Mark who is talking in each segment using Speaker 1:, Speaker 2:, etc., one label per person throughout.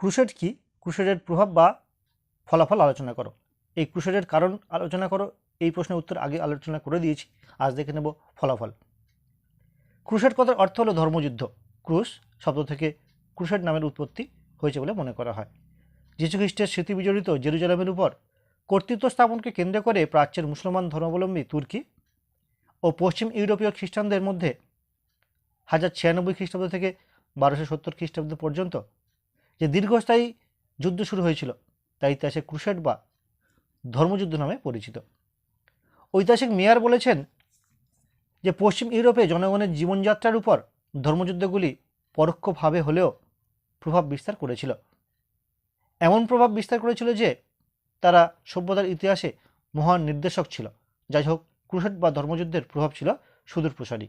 Speaker 1: Crusade কি? ক্রুসেডের প্রভাব বা ফলাফল আলোচনা করো। এই ক্রুসেডের কারণ আলোচনা করো। এই প্রশ্নের উত্তর আগে আলোচনা করে দিয়েছি। আজ দেখে নেব ফলাফল। ক্রুসেড কথার অর্থ হলো ধর্মযুদ্ধ। ক্রুশ শব্দ থেকে ক্রুসেড নামের উৎপত্তি হয়েছে বলে মনে করা হয়। যীশুখ্রিস্টের স্মৃতি বিজড়িত জেরুজালেমের উপর কর্তৃত্ব স্থাপনকে কেন্দ্র করে প্রাচ্যের মুসলমান ধর্মাবলম্বী তুর্কি ও পশ্চিম ইউরোপীয় খ্রিস্টানদের মধ্যে হাজার ছিয়ানব্বই খ্রিস্টাব্দ থেকে বারোশো সত্তর খ্রিস্টাব্দ পর্যন্ত যে দীর্ঘস্থায়ী যুদ্ধ শুরু হয়েছিল তা ইতিহাসে ক্রুসেড বা ধর্মযুদ্ধ নামে পরিচিত। ঐতিহাসিক মেয়ার বলেছেন যে পশ্চিম ইউরোপে জনগণের জীবনযাত্রার উপর ধর্মযুদ্ধগুলি পরোক্ষভাবে হলেও প্রভাব বিস্তার করেছিল। এমন প্রভাব বিস্তার করেছিল যে তারা সভ্যতার ইতিহাসে মহান নির্দেশক ছিল। যাই হোক ক্রুসেড বা ধর্মযুদ্ধের প্রভাব ছিল সুদূর প্রসারী।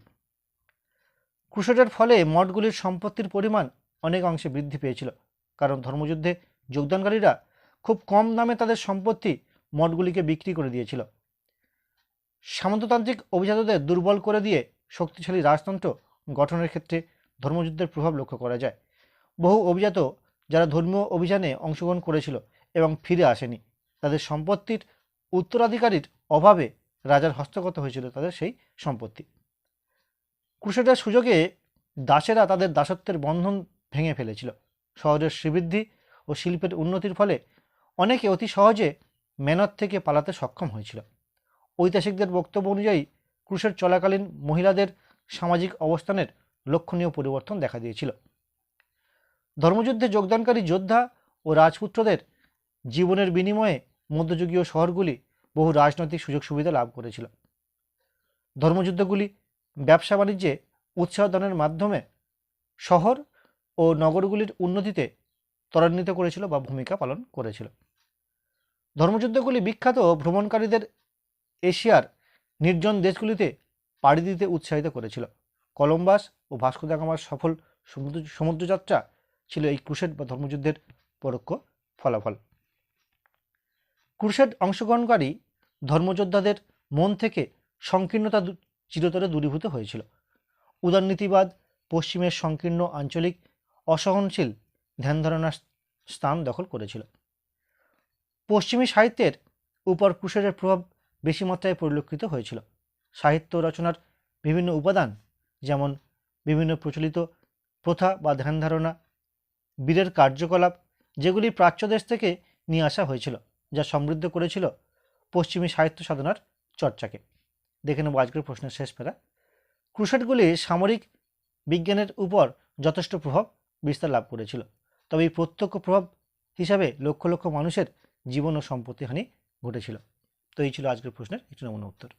Speaker 1: ফলে মঠগুলির সম্পত্তির পরিমাণ অনেক অংশে বৃদ্ধি পেয়েছিল। কারণ ধর্মযুদ্ধে যোগদানকারীরা খুব কম দামে তাদের সম্পত্তি মঠগুলিকে বিক্রি করে দিয়েছিল। সামন্ততান্ত্রিক অভিজাতদের দুর্বল করে দিয়ে শক্তিশালী রাজতন্ত্র গঠনের ক্ষেত্রে ধর্মযুদ্ধের প্রভাব লক্ষ্য করা যায়। বহু অভিজাত যারা ধর্মীয় অভিযানে অংশগ্রহণ করেছিল এবং ফিরে আসেনি, তাদের সম্পত্তির উত্তরাধিকারীর অভাবে রাজার হস্তগত হয়েছিল তাদের সেই সম্পত্তি। ক্রুসেডের সুযোগে দাসেরা তাদের দাসত্বের বন্ধন ভেঙে ফেলেছিল। শহরের শ্রীবৃদ্ধি ও শিল্পের উন্নতির ফলে অনেকে অতি সহজে মেনত থেকে পালাতে সক্ষম হয়েছিল। ঐতিহাসিকদের বক্তব্য অনুযায়ী ক্রুশের চলাকালীন মহিলাদের সামাজিক অবস্থানের লক্ষণীয় পরিবর্তন দেখা দিয়েছিল। ধর্মযুদ্ধে যোগদানকারী যোদ্ধা ও রাজপুত্রদের জীবনের বিনিময়ে মধ্যযুগীয় শহরগুলি বহু রাজনৈতিক সুযোগ সুবিধা লাভ করেছিল। ধর্মযুদ্ধগুলি ব্যবসা বাণিজ্যে উৎসাহ দানের মাধ্যমে শহর ও নগরগুলির উন্নতিতে ত্বরান্বিত করেছিল বা ভূমিকা পালন করেছিল। ধর্মযুদ্ধগুলি বিখ্যাত ভ্রমণকারীদের এশিয়ার নির্জন দেশগুলিতে পাড়ি দিতে উৎসাহিত করেছিল। কলম্বাস ও ভাস্কো দা গামার সফল সমুদ্র, সমুদ্রযাত্রা ছিল এই ক্রুশেড বা ধর্মযুদ্ধের পরোক্ষ ফলাফল। ক্রুশেড অংশগ্রহণকারী ধর্মযোদ্ধাদের মন থেকে সংকীর্ণতা চিরতরে দূরীভূত হয়েছিল। উদারনীতিবাদ, পশ্চিমের সংকীর্ণ আঞ্চলিক অসহনশীল ধ্যান ধারণার স্থান দখল করেছিল। পশ্চিমী সাহিত্যের উপর ক্রুশেডের প্রভাব বেশি মাত্রায় পরিলক্ষিত হয়েছিল। সাহিত্য রচনার বিভিন্ন উপাদান, যেমন বিভিন্ন প্রচলিত প্রথা বা ধ্যান ধারণা বীরের কার্যকলাপ, যেগুলি প্রাচ্যদেশ থেকে নিয়ে আসা হয়েছিল, যা সমৃদ্ধ করেছিল পশ্চিমী সাহিত্য সাধনার চর্চাকে। দেখে নেব আজকের প্রশ্নের শেষ ফেরা ক্রুশেডগুলি সামরিক বিজ্ঞানের উপর যথেষ্ট প্রভাব বিস্তার লাভ করেছিল। তবে এই প্রত্যক্ষ প্রভাব হিসাবে লক্ষ লক্ষ মানুষের জীবন ও সম্পত্তি সম্পত্তিহানি ঘটেছিল। তো এই ছিল আজকের প্রশ্নের একটি নমুনা উত্তর।